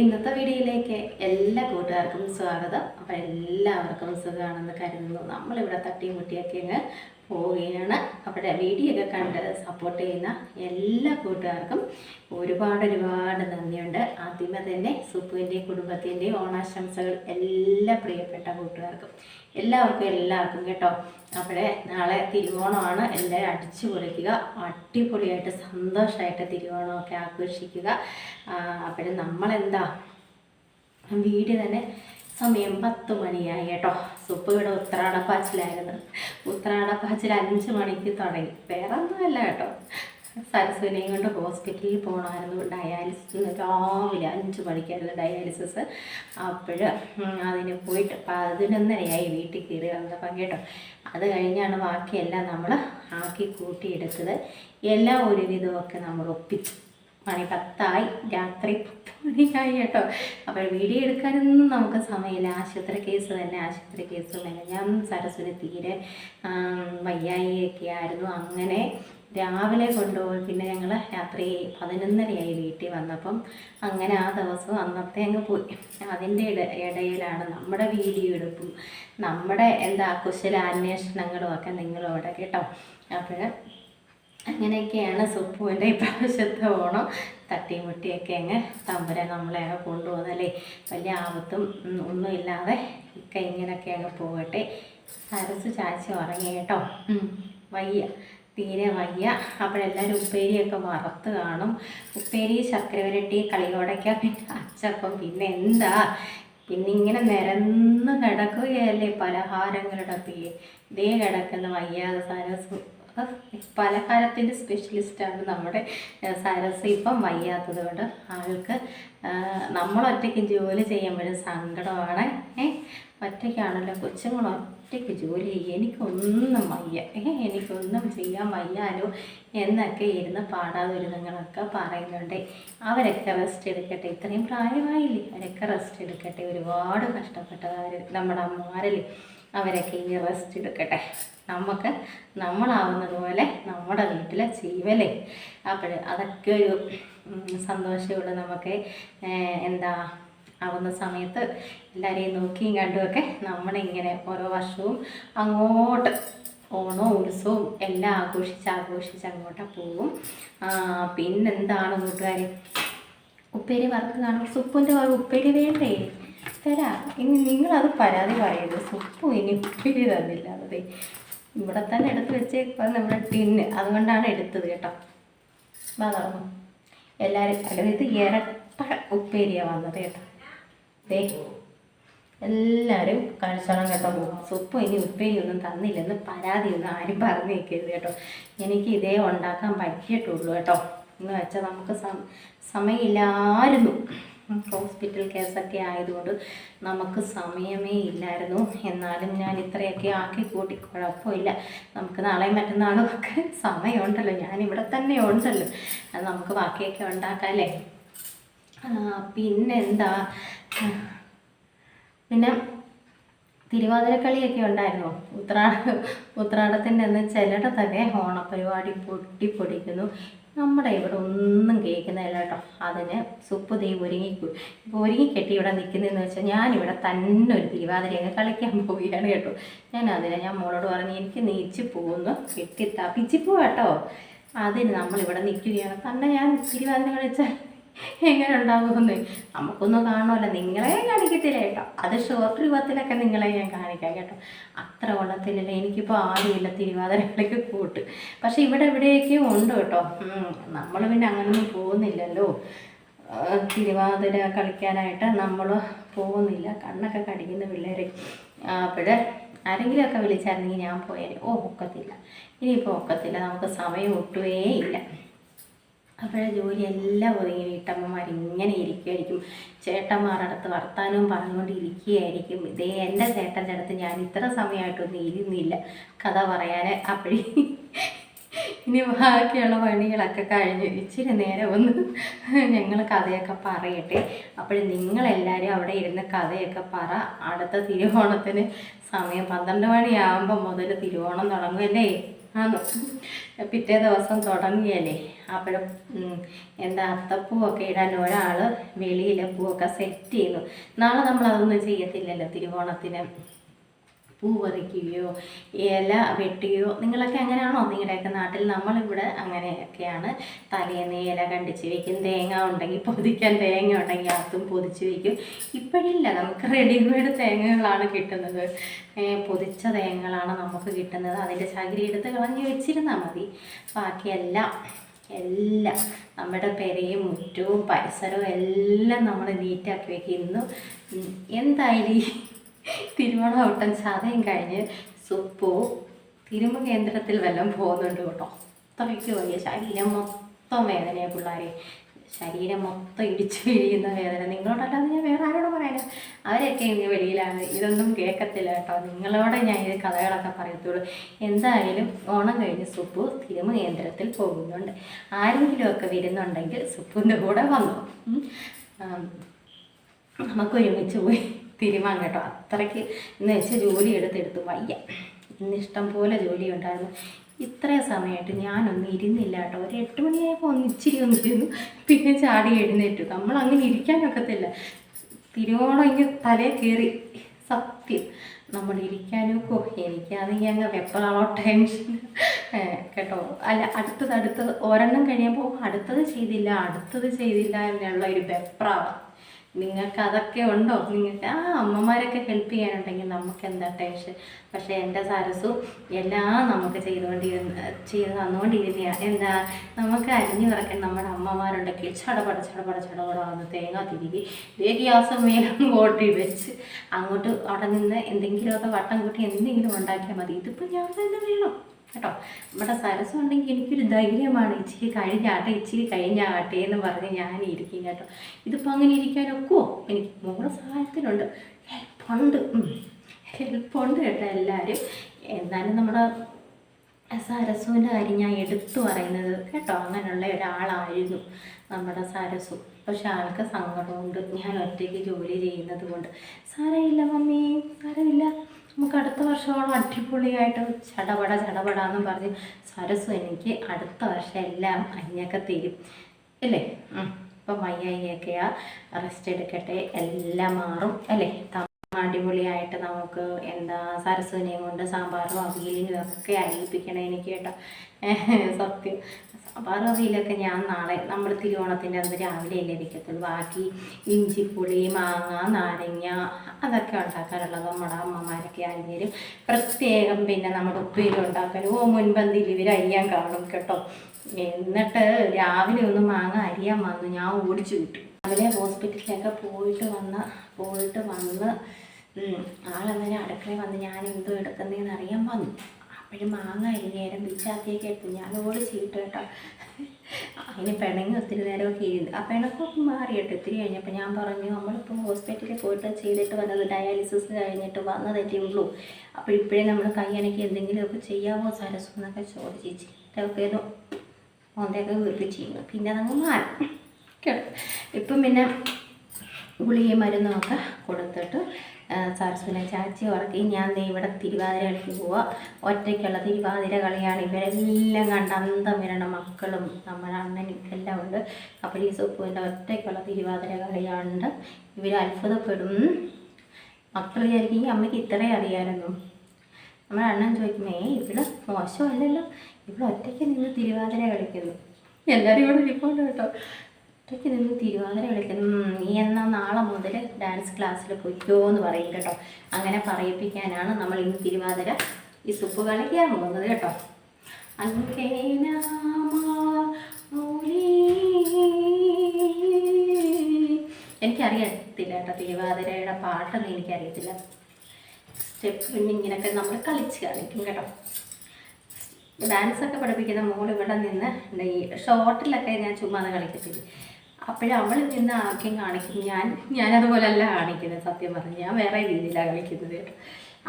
ഇന്നത്തെ വീഡിയോയിലേക്ക് എല്ലാ കൂട്ടുകാർക്കും സ്വാഗതം. അപ്പോൾ എല്ലാവർക്കും സുഖമാണെന്ന് കരുതുന്നു. നമ്മളിവിടെ തട്ടിയും മുട്ടിയൊക്കെ അങ്ങ് പോവുകയാണ്. അവിടെ വീഡിയോ ഒക്കെ കണ്ട് സപ്പോർട്ട് ചെയ്യുന്ന എല്ലാ കൂട്ടുകാർക്കും ഒരുപാട് ഒരുപാട് നന്ദിയുണ്ട്. ആദ്യമേ തന്നെ സുപ്പുവിന്റെയും കുടുംബത്തിന്റെയും ഓണാശംസകൾ എല്ലാ പ്രിയപ്പെട്ട കൂട്ടുകാർക്കും. എല്ലാവർക്കും എല്ലാവർക്കും കേട്ടോ. അവിടെ നാളെ തിരുവോണമാണ്. എല്ലാവരും അടിച്ചു പൊളിക്കുക. അടിപൊളിയായിട്ട് സന്തോഷമായിട്ട് തിരുവോണമൊക്കെ ആഘോഷിക്കുക. അപ്പോൾ നമ്മളെന്താ? വീഡിയോ തന്നെ സമയം പത്ത് മണിയായി കേട്ടോ. സുപ്പ് ഇവിടെ ഉത്രാടപ്പാച്ചിലായിരുന്നു ഉത്രാടപ്പാച്ചിൽ അഞ്ച് മണിക്ക് തുടങ്ങി. വേറെ ഒന്നുമല്ല കേട്ടോ. സരസ്വനെയും കൊണ്ട് ഹോസ്പിറ്റലിൽ പോകണമായിരുന്നു ഡയാലിസിസ് രാവിലെ അഞ്ച് മണിക്കായിരുന്നു ഡയാലിസിസ് അപ്പോൾ അതിന് പോയിട്ട് പതിനൊന്നരയായി വീട്ടിൽ കയറി വന്നപ്പം കേട്ടോ. അത് കഴിഞ്ഞാണ് ബാക്കിയെല്ലാം നമ്മൾ ആക്കി കൂട്ടിയെടുത്തത്. എല്ലാം ഒരുവിധമൊക്കെ നമ്മൾ ഒപ്പിച്ചു. മണി പത്തായി. രാത്രി മണിയായി കേട്ടോ. അപ്പോൾ വീഡിയോ എടുക്കാനൊന്നും നമുക്ക് സമയമില്ല. ആശുപത്രി കേസ് തന്നെ ആശുപത്രി കേസ് തന്നെ. ഞാൻ സരസ്വതി തീരെ വയ്യായിയൊക്കെ ആയിരുന്നു. അങ്ങനെ രാവിലെ കൊണ്ടുപോയി. പിന്നെ ഞങ്ങൾ രാത്രി പതിനൊന്നരയായി വീട്ടിൽ വന്നപ്പം അങ്ങനെ ആ ദിവസം അന്നത്തെ അങ്ങ് പോയി. അതിന്റെ ഇട ഇടയിലാണ് നമ്മുടെ വീഡിയോ എടുപ്പും. നമ്മുടെ എന്താ കുശല അന്വേഷണങ്ങളും ഒക്കെ നിങ്ങളോടെ കേട്ടോ. അപ്പോൾ അങ്ങനെയൊക്കെയാണ് സുപ്പുവിന്റെ ഇപ്രാവശ്യത്തെ ഓണം. തട്ടിയും മുട്ടിയൊക്കെ അങ്ങ് തമ്പുര നമ്മളെ അങ്ങ് കൊണ്ടുപോകുന്നല്ലേ വലിയ ആപത്തും ഒന്നുമില്ലാതെ ഒക്കെ ഇങ്ങനെയൊക്കെ അങ്ങ് പോകട്ടെ. സരസ് ചാച്ചി ഉറങ്ങി കേട്ടോ. വയ്യ. തീരെ വയ്യ. അപ്പോഴെല്ലാവരും ഉപ്പേരിയൊക്കെ വറുത്ത് കാണും. ഉപ്പേരി ശർക്കര വരട്ടി കളിയോടയ്ക്ക പിന്നെ അച്ചപ്പം പിന്നെ എന്താ? പിന്നെ ഇങ്ങനെ നിരന്ന് കിടക്കുകയല്ലേ പലഹാരങ്ങളുടെ പേര് ദേ കിടക്കുന്ന വയ്യാതെ സരസ് പലഹാരത്തിന്റെ സ്പെഷ്യലിസ്റ്റാണ് നമ്മുടെ സരസ് ഇപ്പം വയ്യാത്തത് കൊണ്ട് ആൾക്ക് നമ്മളൊറ്റയ്ക്ക് ജോലി ചെയ്യുമ്പോഴും സങ്കടമാണ് ഏ? ഒറ്റയ്ക്കാണല്ലോ കൊച്ചുങ്ങൾ ഒറ്റയ്ക്ക് ജോലി ചെയ്യും. എനിക്കൊന്നും വയ്യ. എനിക്കൊന്നും ചെയ്യാൻ വയ്യാലോ എന്നൊക്കെ ഇരുന്ന് പാടാതുരുതങ്ങളൊക്കെ പറയുന്നുണ്ട്. അവരൊക്കെ റെസ്റ്റ് എടുക്കട്ടെ. ഇത്രയും പ്രായമായില്ലേ? അവരൊക്കെ റെസ്റ്റ് എടുക്കട്ടെ. ഒരുപാട് കഷ്ടപ്പെട്ടവർ നമ്മുടെ അമ്മമാരല്ലേ അവരൊക്കെ ഈ റെസ്റ്റ് എടുക്കട്ടെ. നമുക്ക് നമ്മളാവുന്നത് പോലെ നമ്മുടെ വീട്ടിലെ ചെയ്യുമല്ലേ അപ്പോൾ അതൊക്കെ ഒരു സന്തോഷമുള്ള നമുക്ക് എന്താ ആവുന്ന സമയത്ത് എല്ലാവരെയും നോക്കിയും കണ്ടുമൊക്കെ നമ്മളിങ്ങനെ ഓരോ വർഷവും അങ്ങോട്ട് ഓണവും ഉത്സവവും എല്ലാം ആഘോഷിച്ച് ആഘോഷിച്ച് അങ്ങോട്ട് പോവും. പിന്നെന്താണ് കൂട്ടുകാർ ഉപ്പേരി വറുത്ത് കാണും സുപ്പിന്റെ ഉപ്പേരി വേണ്ടേ? തരാ. ഇനി നിങ്ങളത് പരാതി പറയരുത്. സുപ്പും ഇനി ഉപ്പേരി തന്നില്ല. അതെ. ഇവിടെ തന്നെ എടുത്ത് വെച്ചേക്കാൻ നമ്മുടെ ടിന്ന് അതുകൊണ്ടാണ് എടുത്തത് കേട്ടോ. വാ തുറന്നു. എല്ലാവരും അതായത് ഇരട്ട ഉപ്പേരിയാണ് വന്നത് കേട്ടോ. എല്ലാവരും കഴിച്ചോളം കേട്ടോ സുപ്പും ഇനി ഉപ്പേരി ഒന്നും തന്നില്ലെന്ന് പരാതിയൊന്നും ആരും പറഞ്ഞു വെക്കരുത് കേട്ടോ. എനിക്ക് ഇതേ ഉണ്ടാക്കാൻ പറ്റിയിട്ടുള്ളൂ കേട്ടോ. എന്ന് വെച്ചാൽ നമുക്ക് സമയമില്ലായിരുന്നു. ഹോസ്പിറ്റൽ കേസൊക്കെ ആയതുകൊണ്ട് നമുക്ക് സമയമേ ഇല്ലായിരുന്നു. എന്നാലും ഞാൻ ഇത്രയൊക്കെ ആക്കി കൂട്ടി. കുഴപ്പമില്ല. നമുക്ക് നാളെയും മറ്റന്നാളും ഒക്കെ സമയമുണ്ടല്ലോ. ഞാനിവിടെ തന്നെ ഉണ്ടല്ലോ. അത് നമുക്ക് ബാക്കിയൊക്കെ ഉണ്ടാക്കാമല്ലേ ആ, പിന്നെന്താ? പിന്നെ തിരുവാതിരക്കളിയൊക്കെ ഉണ്ടായിരുന്നു? ഉത്രാട ഉത്രാടത്തിന്റെ അന്ന് ചിലയിടത്തൊക്കെ ഓണപ്പരിപാടി പൊട്ടിപ്പൊടിക്കുന്നു. നമ്മുടെ ഇവിടെ ഒന്നും കേൾക്കുന്നില്ല കേട്ടോ. അതിന് സുപ്പ് ദേ ഒരുങ്ങി ഇപ്പോൾ ഒരുങ്ങിക്കെട്ടി ഇവിടെ നിൽക്കുന്നതെന്ന് വെച്ചാൽ ഞാനിവിടെ തന്നെ ഒരു തിരുവാതിരയൊക്കെ കളിക്കാൻ പോവുകയാണ് കേട്ടോ. ഞാൻ അതിനെ ഞാൻ മോളോട് പറഞ്ഞ് എനിക്ക് നീച്ച് പോകുന്നു. കെട്ടി തപ്പിച്ച് പോവാട്ടോ. അതിന് നമ്മളിവിടെ നിൽക്കുകയാണ്. തന്നെ ഞാൻ തിരുവാതിര കളിച്ചാൽ എങ്ങനെ ഉണ്ടാകുമെന്ന് നമുക്കൊന്നും കാണുമല്ലോ. നിങ്ങളെ കാണിക്കത്തില്ല കേട്ടോ. അത് ഷോർട്ട് രൂപത്തിലൊക്കെ നിങ്ങളെ ഞാൻ കാണിക്കാം കേട്ടോ. അത്ര വള്ളത്തിലല്ല എനിക്കിപ്പോൾ ആരുമില്ല തിരുവാതിരകളൊക്കെ കൂട്ട്. പക്ഷെ ഇവിടെ എവിടെയൊക്കെ ഉണ്ട് കേട്ടോ. നമ്മൾ പിന്നെ അങ്ങനൊന്നും പോകുന്നില്ലല്ലോ. തിരുവാതിര കളിക്കാനായിട്ട് നമ്മൾ പോകുന്നില്ല. കണ്ണൊക്കെ കടിക്കുന്ന പിള്ളേർ അപ്പോൾ ആരെങ്കിലുമൊക്കെ വിളിച്ചായിരുന്നെങ്കിൽ ഞാൻ പോയേനെ. ഓ ഒക്കത്തില്ല. ഇനിയിപ്പോൾ ഒക്കത്തില്ല. നമുക്ക് സമയം ഒട്ടുവേ ഇല്ല. അപ്പോഴേ ജോലി എല്ലാം ഒതുങ്ങി വീട്ടമ്മമാർ ഇങ്ങനെ ഇരിക്കുമായിരിക്കും ചേട്ടന്മാരടുത്ത് വർത്താനവും പറഞ്ഞുകൊണ്ട് ഇരിക്കുകയായിരിക്കും ഇതേ എന്റെ ചേട്ടന്റെ അടുത്ത് ഞാൻ ഇത്ര സമയമായിട്ടൊന്നും ഇരുന്നില്ല. കഥ പറയാൻ അപ്പോഴേ ഇനി ബാക്കിയുള്ള പണികളൊക്കെ കഴിഞ്ഞ് ഇച്ചിരി നേരം ഒന്ന് ഞങ്ങൾ കഥയൊക്കെ പറയട്ടെ. അപ്പോൾ നിങ്ങളെല്ലാവരും അവിടെ ഇരുന്ന് കഥയൊക്കെ പറ. അടുത്ത തിരുവോണത്തിന് സമയം പന്ത്രണ്ട് മണിയാകുമ്പോൾ മുതൽ തിരുവോണം തുടങ്ങുമല്ലേ ആന്നു? പിറ്റേ ദിവസം തുടങ്ങിയല്ലേ? അപ്പോഴും എന്താ അത്തപ്പൂവൊക്കെ ഇടാൻ ഒരാൾ വെളിയിലെ പൂവൊക്കെ സെറ്റ് ചെയ്യുന്നു. നാളെ നമ്മളതൊന്നും ചെയ്യത്തില്ലല്ലോ തിരുവോണത്തിന്. പൂ പറിക്കുകയോ ഇല വെട്ടുകയോ നിങ്ങളൊക്കെ അങ്ങനെയാണോ നിങ്ങളുടെയൊക്കെ നാട്ടിൽ? നമ്മളിവിടെ അങ്ങനെയൊക്കെയാണ്. തലേന്ന് ഇല കണ്ടിച്ച് വയ്ക്കും തേങ്ങ ഉണ്ടെങ്കിൽ പൊതിക്കാൻ തേങ്ങ ഉണ്ടെങ്കിൽ അതും പൊതിച്ച് വയ്ക്കും ഇപ്പോഴില്ല നമുക്ക് റെഡിമെയ്ഡ് തേങ്ങകളാണ് കിട്ടുന്നത്. പൊതിച്ച തേങ്ങകളാണ് നമുക്ക് കിട്ടുന്നത്. അതിന്റെ ചകിരി എടുത്ത് കളഞ്ഞ് വെച്ചിരുന്നാൽ മതി. ബാക്കിയെല്ലാം എല്ലാം നമ്മുടെ പെരയും മുറ്റവും പരിസരവും എല്ലാം നമ്മൾ നീറ്റാക്കി വെക്കും. ഇന്നും എന്തായാലും ഈ തിരുവോണവട്ടം ചതയും കഴിഞ്ഞ് സുപ്പു തിരുമ കേന്ദ്രത്തിൽ വല്ലതും പോകുന്നുണ്ട് കേട്ടോ. അത്രയ്ക്ക് വലിയ ശരീരം മൊത്തം വേദനയാണ് പിള്ളേരെ. ശരീരം മൊത്തം ഇടിച്ചു വീഴുന്ന വേദന. നിങ്ങളോടല്ലാതെ ഞാൻ വേറെ ആരോടും പറയാനില്ല. അവരൊക്കെ ഇന്ന് വെളിയിലാണ്. ഇതൊന്നും കേൾക്കത്തില്ല കേട്ടോ. നിങ്ങളോട് ഞാൻ ഇത് കഥകളൊക്കെ പറയത്തുള്ളൂ. എന്തായാലും ഓണം കഴിഞ്ഞ് സുപ്പു തിരുമ കേന്ദ്രത്തിൽ പോകുന്നുണ്ട്. ആരെങ്കിലുമൊക്കെ വരുന്നുണ്ടെങ്കിൽ സുപ്പുവിന്റെ കൂടെ വന്നു. നമുക്കൊരുമിച്ച് പോയി. തിരുമാൻ കേട്ടോ. അത്രയ്ക്ക് എന്ന് വെച്ചാൽ ജോലി എടുത്തെടുത്ത്. വയ്യ. ഇന്ന് ഇഷ്ടം പോലെ ജോലി ഉണ്ടായിരുന്നു. ഇത്രയും സമയമായിട്ട് ഞാനൊന്നും ഇരുന്നില്ല കേട്ടോ. ഒരു എട്ട് മണിയായപ്പോൾ ഒന്ന് ഇച്ചിരി ഒന്നിരുന്നു പിന്നെ ചാടി എഴുന്നേറ്റു. നമ്മൾ അങ്ങനെ ഇരിക്കാനൊക്കത്തില്ല തിരുവോണം ഇങ്ങനെ തലേ കയറി. സത്യം. നമ്മൾ ഇരിക്കാനൊക്കെ എനിക്കാണെങ്കിൽ അങ്ങ് വെപ്പറാണോ ടെൻഷൻ. കേട്ടോ. അല്ല അടുത്തത് അടുത്തത്. ഒരെണ്ണം കഴിയുമ്പോൾ അടുത്തത് ചെയ്തില്ല അടുത്തത് ചെയ്തില്ല എന്നുള്ള ഒരു വെപ്രാവാണ് നിങ്ങൾക്ക് അതൊക്കെ ഉണ്ടോ? നിങ്ങൾക്ക് ആ അമ്മമാരൊക്കെ ഹെൽപ്പ് ചെയ്യാനുണ്ടെങ്കിൽ നമുക്ക് എന്താ ടെൻഷൻ പക്ഷേ എന്റെ സരസു എല്ലാം നമുക്ക് ചെയ്തുകൊണ്ടിരുന്ന ചെയ്ത് തന്നുകൊണ്ടിരുന്ന എന്താ? നമുക്ക് അരിഞ്ഞു കിടക്കാൻ നമ്മുടെ അമ്മമാരുണ്ടെങ്കിൽ ചടപട ചടപട ചടപട വന്ന് തേങ്ങ തിരികെ ഇതേ ഗ്യാസ് മേലും കോട്ടി വെച്ച് അങ്ങോട്ട് അവിടെ നിന്ന് എന്തെങ്കിലുമൊക്കെ വട്ടം കൂട്ടി എന്തെങ്കിലും ഉണ്ടാക്കിയാൽ മതി. ഇതിപ്പോൾ ഞാൻ തന്നെ വേണം. കേട്ടോ? നമ്മുടെ സരസം ഉണ്ടെങ്കിൽ എനിക്കൊരു ധൈര്യമാണ്. ഇച്ചിരി കഴിഞ്ഞാട്ടെ ഇച്ചിരി കഴിഞ്ഞാട്ടെ എന്ന് പറഞ്ഞ് ഞാൻ ഇരിക്കും കേട്ടോ. ഇതിപ്പോൾ അങ്ങനെ ഇരിക്കാനൊക്കുമോ എനിക്ക് മോളെ സഹായത്തിനുണ്ട്. ഹെൽപ്പുണ്ട്. ഹെൽപ്പുണ്ട് കേട്ടോ എല്ലാവരും. എന്നാലും നമ്മുടെ സരസുവിന്റെ കാര്യം ഞാൻ എടുത്തു പറയുന്നത് കേട്ടോ അങ്ങനെയുള്ള ഒരാളായിരുന്നു നമ്മുടെ സരസു പക്ഷെ ആൾക്ക് സങ്കടമുണ്ട്. ഞാൻ ഒറ്റയ്ക്ക് ജോലി ചെയ്യുന്നത് കൊണ്ട്. സാരമില്ല മമ്മി സാരമില്ല. നമുക്ക് അടുത്ത വർഷമാണോ അടിപൊളിയായിട്ട് ചടപട ചടപട എന്ന് പറഞ്ഞ് സരസു എനിക്ക് അടുത്ത വർഷം എല്ലാം അഞ്ഞൊക്കെ തീരും. അല്ലേ? ഇപ്പം വയ്യ വയ്യായികയൊക്കെയാ റെസ്റ്റ് എടുക്കട്ടെ എല്ലാം മാറും. അല്ലേ? അടിപൊളിയായിട്ട് നമുക്ക് എന്താ സരസ്വനെയും കൊണ്ട് സാമ്പാറും അവിയലിനും ഒക്കെ അരിയിപ്പിക്കണം എനിക്ക് കേട്ടോ. സത്യം. സാമ്പാറും അവിയലൊക്കെ ഞാൻ നാളെ നമ്മൾ തിരുവോണത്തിന്റെ അന്ന് രാവിലെ അല്ലേ ബാക്കി ഇഞ്ചിപ്പുളി മാങ്ങ നാരങ്ങ അതൊക്കെ ഉണ്ടാക്കാറുള്ളത് നമ്മുടെ അമ്മമാരൊക്കെ അരിഞ്ഞരും പ്രത്യേകം പിന്നെ നമ്മുടെ ഉപ്പേരി ഉണ്ടാക്കാനും ഓ മുൻപന്തിയിൽ ഇവർ അരിയാൻ കാണും കേട്ടോ. എന്നിട്ട് രാവിലെ ഒന്ന് മാങ്ങ അരിയാൻ വന്നു. ഞാൻ ഓടിച്ചു വിട്ടു. രാവിലെ ഹോസ്പിറ്റലിലൊക്കെ പോയിട്ട് വന്ന് പോയിട്ട് വന്ന് ആളങ്ങനെ അടുക്കളയിൽ വന്ന് ഞാൻ എന്തോ എടുക്കുന്നതെന്ന് അറിയാൻ വന്നു. അപ്പോഴും മാങ്ങ നേരം പിച്ചാത്തിയൊക്കെ എടുത്തു ഞാൻ ഓടി ചീട്ട് കേട്ടോ. അതിന് പിണങ്ങി ഒത്തിരി നേരമൊക്കെ ഇരുന്നു. ആ പിണക്കൊക്കെ മാറി കേട്ടോ ഇത്തിരി കഴിഞ്ഞപ്പോൾ ഞാൻ പറഞ്ഞു നമ്മളിപ്പോൾ ഹോസ്പിറ്റലിൽ പോയിട്ട് ചെയ്തിട്ട് വന്നത് ഡയാലിസിസ് കഴിഞ്ഞിട്ട് വന്നതല്ലേ ഉള്ളൂ അപ്പോൾ ഇപ്പോഴേ നമ്മൾ കൈയനക്ക് എന്തെങ്കിലുമൊക്കെ ചെയ്യാമോ? സരസു എന്നൊക്കെ ചോദിച്ചു ഇതൊക്കെ ഏതോ മോന്തയൊക്കെ വീർപ്പിച്ചിരുന്നു പിന്നെ അതങ്ങ് മാറി. ഇപ്പം പിന്നെ ഗുളികയും മരുന്നൊക്കെ കൊടുത്തിട്ട് സരസ്വനെ ചാച്ചി ഉറക്കി ഞാൻ ഇവിടെ തിരുവാതിര കളിക്ക് പോവുക ഒറ്റയ്ക്കുള്ള തിരുവാതിര കളിയാണ്. ഇവരെല്ലാം കണ്ട് അന്തം വരണ മക്കളും നമ്മുടെ അണ്ണനും എല്ലാം ഉണ്ട്. അപ്പോൾ ഈ സുപ്പുവിന്റെ ഒറ്റയ്ക്കുള്ള തിരുവാതിര കളിയാണ്ട് ഇവർ അത്ഭുതപ്പെടും. മക്കൾ വിചാരിക്കും അമ്മയ്ക്ക് ഇത്രയും അറിയാമായിരുന്നു? നമ്മുടെ അണ്ണൻ ചോദിക്കുമേ ഇവിടെ മോശമല്ലല്ലോ. ഇവിടെ ഒറ്റയ്ക്ക് നിന്ന് തിരുവാതിര കളിക്കുന്നു. എല്ലാവരും ഇവിടെ ഇരിപ്പുണ്ട് കേട്ടോ. ഒറ്റയ്ക്ക് നിന്ന് തിരുവാതിര കളിക്കുന്നു ഉം, നീ എന്നാൽ നാളെ മുതൽ ഡാൻസ് ക്ലാസ്സിൽ പൊയ്ക്കോ എന്ന് പറയും കേട്ടോ. അങ്ങനെ പറയിപ്പിക്കാനാണ് നമ്മൾ ഇന്ന് തിരുവാതിര ഈ സുപ്പ് കളിക്കാൻ പോകുന്നത് കേട്ടോ. എനിക്കറിയത്തില്ല കേട്ടോ തിരുവാതിരയുടെ പാട്ടൊന്നും എനിക്കറിയത്തില്ല. സ്റ്റെപ്പ് പിന്നെ ഇങ്ങനെയൊക്കെ നമ്മൾ കളിച്ച് കളിക്കും കേട്ടോ. ഡാൻസൊക്കെ പഠിപ്പിക്കുന്ന മോൾ ഇവിടെ നിന്ന് ഈ ഷോർട്ടിലൊക്കെ ഞാൻ ചുമ്മാതെ കളിക്കത്തില്ല. അപ്പോഴും അവൾ നിന്ന് ആദ്യം കാണിക്കും. ഞാൻ ഞാനതുപോലല്ല കാണിക്കുന്നത് സത്യം പറഞ്ഞു. ഞാൻ വേറെ രീതിയിലാണ് കളിക്കുന്നത് കേട്ടോ.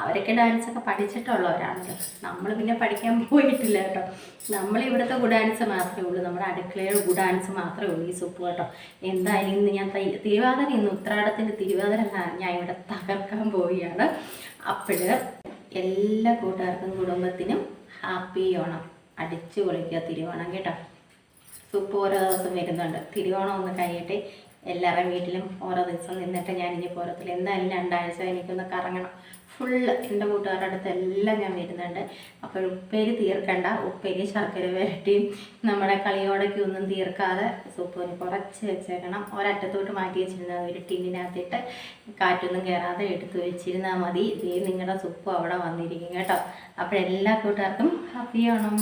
അവരൊക്കെ ഡാൻസൊക്കെ പഠിച്ചിട്ടുള്ളവരാണല്ലോ നമ്മൾ പിന്നെ പഠിക്കാൻ പോയിട്ടില്ല കേട്ടോ. നമ്മൾ ഇവിടുത്തെ ഗുഡ് ഡാൻസ് മാത്രമേ ഉള്ളൂ. നമ്മുടെ അടുക്കളയുടെ ഗുഡ് ഡാൻസ് മാത്രമേ ഉള്ളൂ ഈ സുപ്പ് കേട്ടോ. എന്തായാലും ഇന്ന് ഞാൻ തിരുവാതിര ഇന്ന് ഉത്രാടത്തിന്റെ തിരുവാതിര ഞാൻ ഇവിടെ തകർക്കാൻ പോവുകയാണ്. അപ്പോൾ എല്ലാ കൂട്ടുകാർക്കും കുടുംബത്തിനും ഹാപ്പി ഓണം. അടിച്ചു പൊളിക്കുക തിരുവോണം കേട്ടോ. സൂപ്പ് ഓരോ ദിവസം വരുന്നുണ്ട്. തിരുവോണം ഒന്ന് കഴിയട്ടെ. എല്ലാവരുടെ വീട്ടിലും ഓരോ ദിവസം നിന്നിട്ട് ഞാൻ ഇനി പോരത്തില്ല. എന്തായാലും രണ്ടാഴ്ച എനിക്കൊന്ന് കറങ്ങണം. ഫുള്ള് എന്റെ കൂട്ടുകാരുടെ അടുത്ത് എല്ലാം ഞാൻ വരുന്നുണ്ട്. അപ്പോൾ ഉപ്പേരി തീർക്കണ്ട. ഉപ്പേരി ശർക്കര വരട്ടിയും നമ്മുടെ കളിയോടൊക്കെ ഒന്നും തീർക്കാതെ സൂപ്പിന് കുറച്ച് വെച്ചേക്കണം. ഒരറ്റത്തോട്ട് മാറ്റി വെച്ചിരുന്ന ഒരു ടിന്നിനകത്തിട്ട് കാറ്റൊന്നും കയറാതെ എടുത്തു വെച്ചിരുന്നാൽ മതി. ഇതേ നിങ്ങളുടെ സൂപ്പ് അവിടെ വന്നിരിക്കും കേട്ടോ. അപ്പോൾ എല്ലാ കൂട്ടുകാർക്കും ഹാപ്പി ആണോ